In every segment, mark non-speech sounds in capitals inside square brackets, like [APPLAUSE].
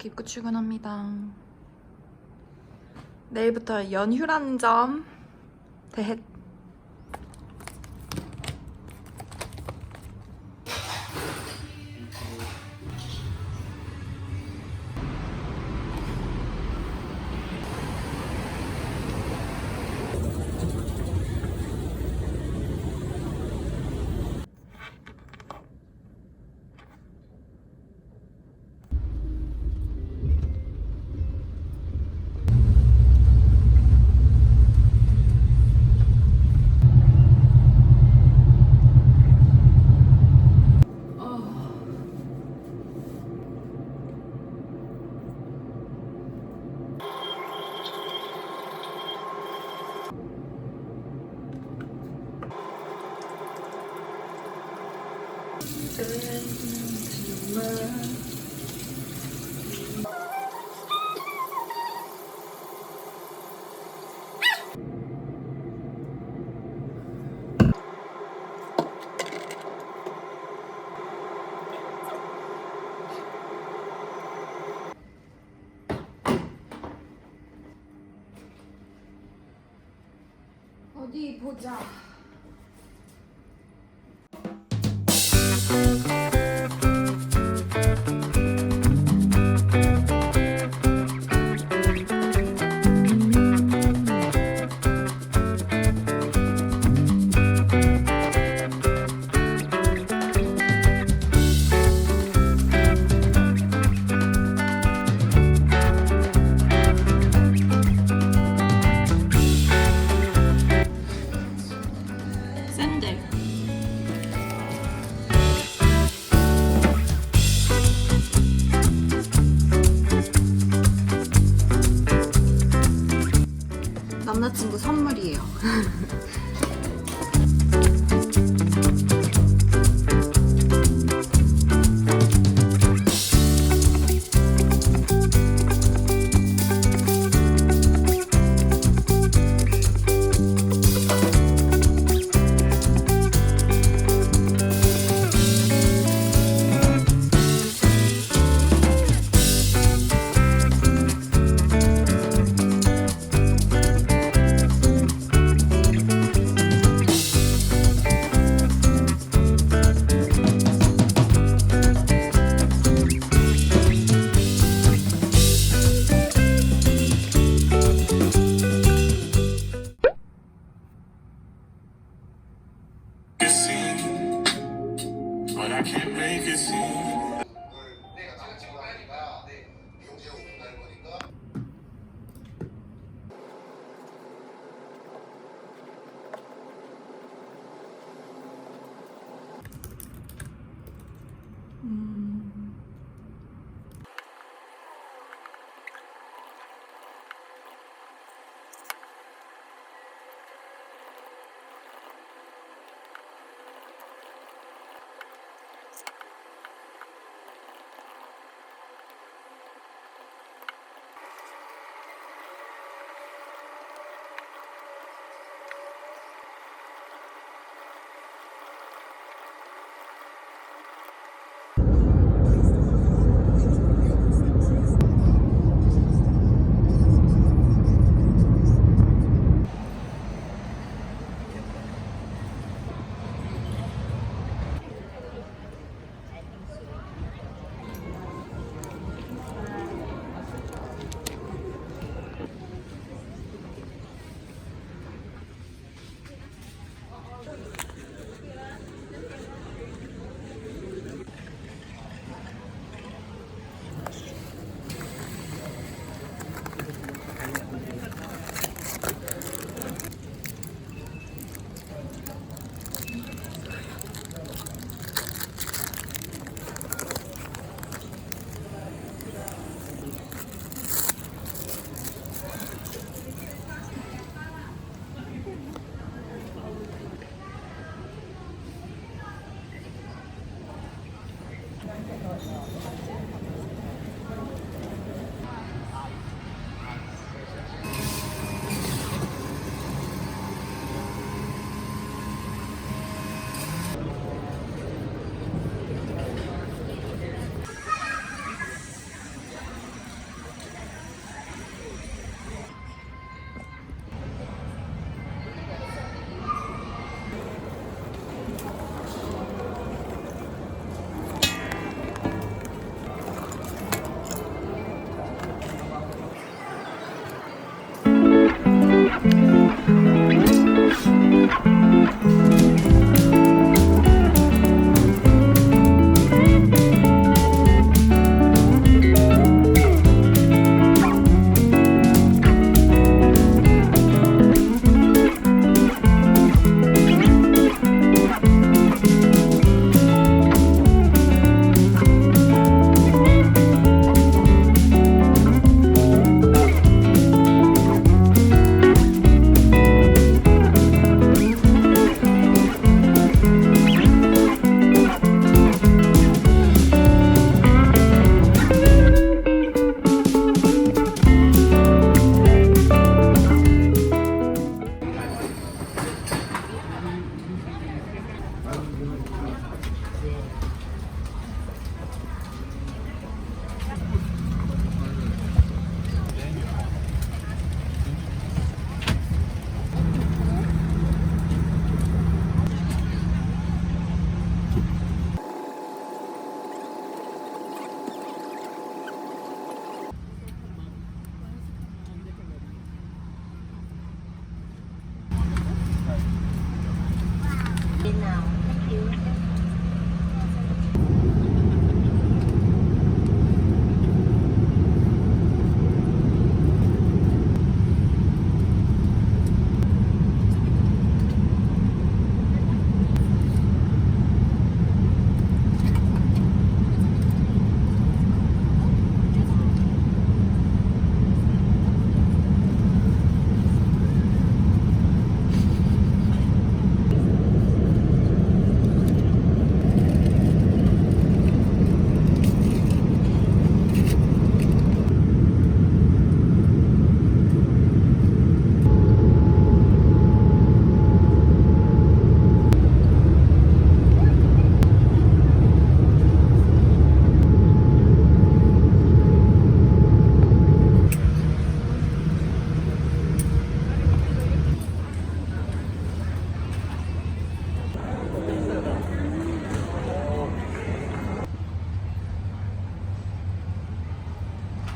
이렇게 입고 출근합니다. 내일부터 연휴라는 점 대헷. 어디 보자.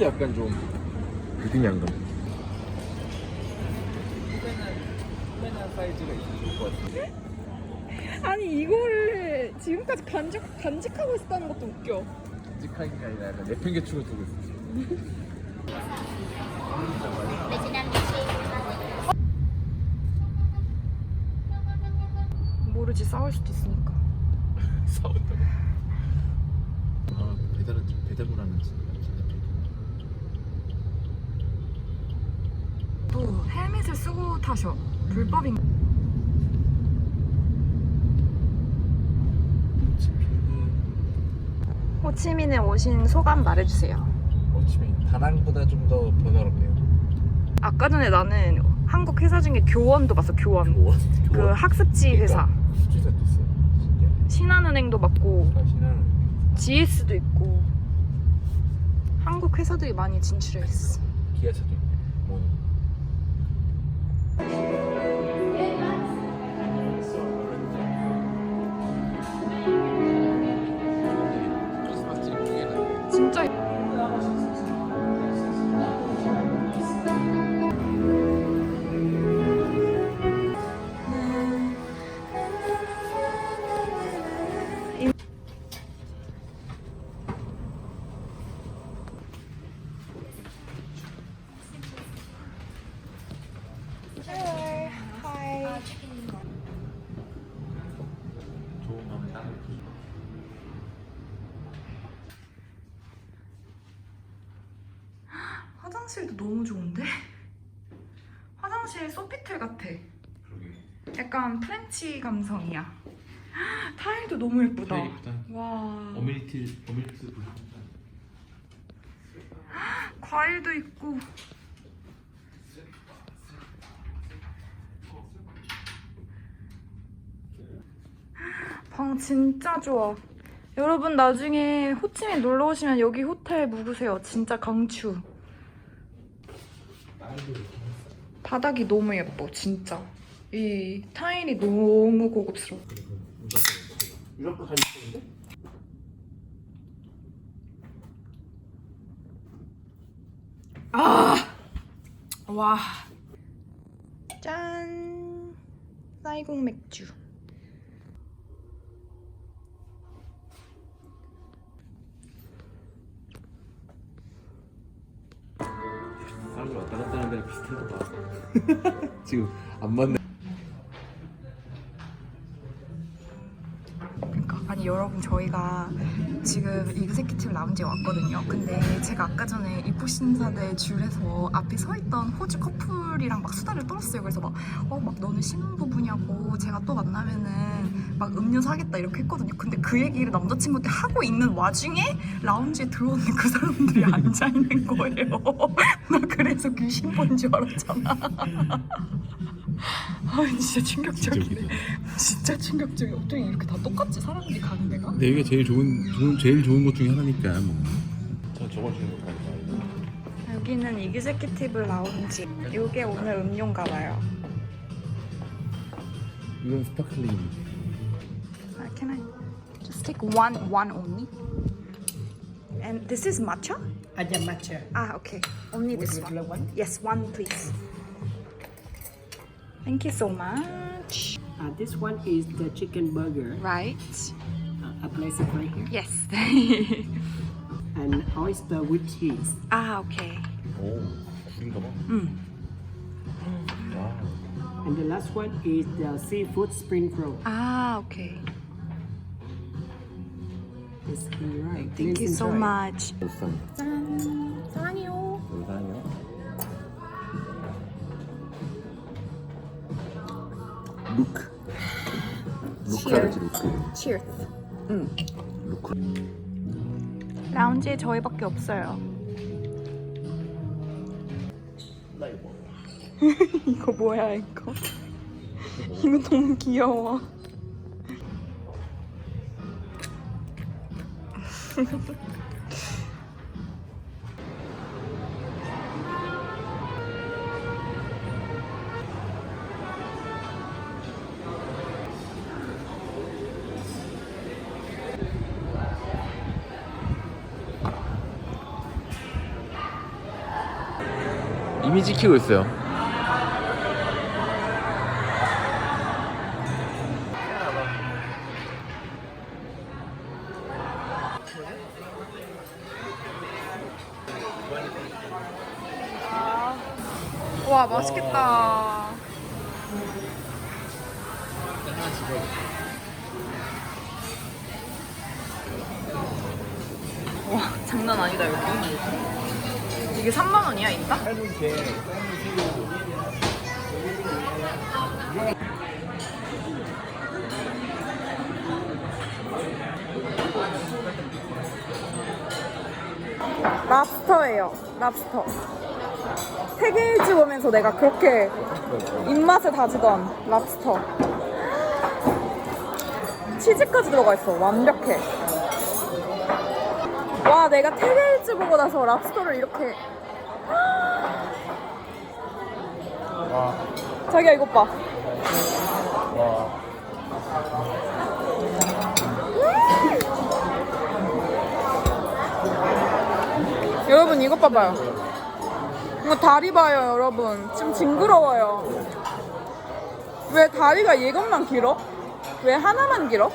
약간 좀 느낌이 안 가. 빼는 사이즈가 있으면 좋을 것 같은데. 아니 이거를 지금까지 간직 간직하고 있었다는 것도 웃겨. 직하기가 아니라 약간 내팽개치고 두고 있어. 모르지 싸울 수도 있으니까. [LAUGHS] 싸운다고. 아 배달은 배달을 하는 지. 또 헬멧을 쓰고 타셔. 불법인. 호치민에 오신 소감 말해주세요. 호치민 다낭보다 좀 더 번화롭네요. 아까 전에 나는 한국 회사 중에 교원도 봤어. 교원. 교원? 그 학습지 회사. 수지사도 있어. 진짜. 신한은행도 맞고 다시는 GS도 있고 한국 회사들이 많이 진출해 있어. 기아차도 있네. 화장실도 너무 좋은데? 화장실 소피텔 같아. 그러게. 약간 프렌치 감성이야. 타일도 너무 예쁘다. 타일 예쁘다. 와. 어메니티 어메니티 과일도 있고. 방 진짜 좋아. 여러분 나중에 호치민 놀러 오시면 여기 호텔 묵으세요. 진짜 강추. 바닥이 너무 예뻐, 진짜. 이 타일이 너무 고급스러워. 유럽도 잘 있었는데? 아! 와. 짠. 쌀국 맥주. [LAUGHS] 지금 안 맞네. 그러니까 아니 여러분 저희가 지금 이그세큐티브 라운지에 왔거든요. 근데 제가 아까 전에 입국 심사대 줄에서 앞에 서 있던 호주 커플이랑 막 수다를 떨었어요. 그래서 막 어 막 너는 신혼부부냐고 제가 또 만나면은 막 음료 사겠다 이렇게 했거든요. 근데 그 얘기를 남자친구한테 하고 있는 와중에 라운지에 들어오는 그 사람들이 [LAUGHS] 앉아 있는 거예요. [LAUGHS] 나 그래서 귀신 본 줄 알았잖아. [LAUGHS] 아 진짜 충격적이네. 진짜 충격적이야. 어떻게 이렇게 다 똑같지 사람들이 가는 데가? 근데 여기가 제일 좋은, 좋은 제일 좋은 곳 중에 하나니까 뭐. 저 주에 못 가니까. 여기는 이그제큐티브 라운지. 이게 오늘 음료인가 봐요. 이건 스파클링. Can I just take one, one only? And this is matcha? Aja matcha. Ah, okay. Only this one. one. Yes, one please. Thank you so much. Uh, this one is the chicken burger. Right. Uh, I place it right here. Yes. [LAUGHS] and oyster with cheese. Ah, okay. Oh, mm. And the last one is the seafood spring roll. Ah, okay. It's here, right. Thank Please you so much. 짠. 사랑해요. 울산이요. 루크. 루크. Cheers. 루크. 라운지에 저희밖에 없어요. [LAUGHS] 이거 뭐야 이거? 이거 너무 귀여워. 이미 지키고 있어요. 와 맛있겠다. 와 장난 아니다 여기. 이게 3만 원이야 인당? 랍스터예요. 랍스터. 태계일지 보면서 내가 그렇게 입맛에 다지던 랍스터. 치즈까지 들어가 있어. 완벽해. 와, 내가 태계일지 보고 나서 랍스터를 이렇게. [GASPS] 자기야, 이것 봐. 여러분, 이것 봐봐요. 이거 다리 봐요, 여러분. 지금 징그러워요. 왜 다리가 이것만 길어? 왜 하나만 길어?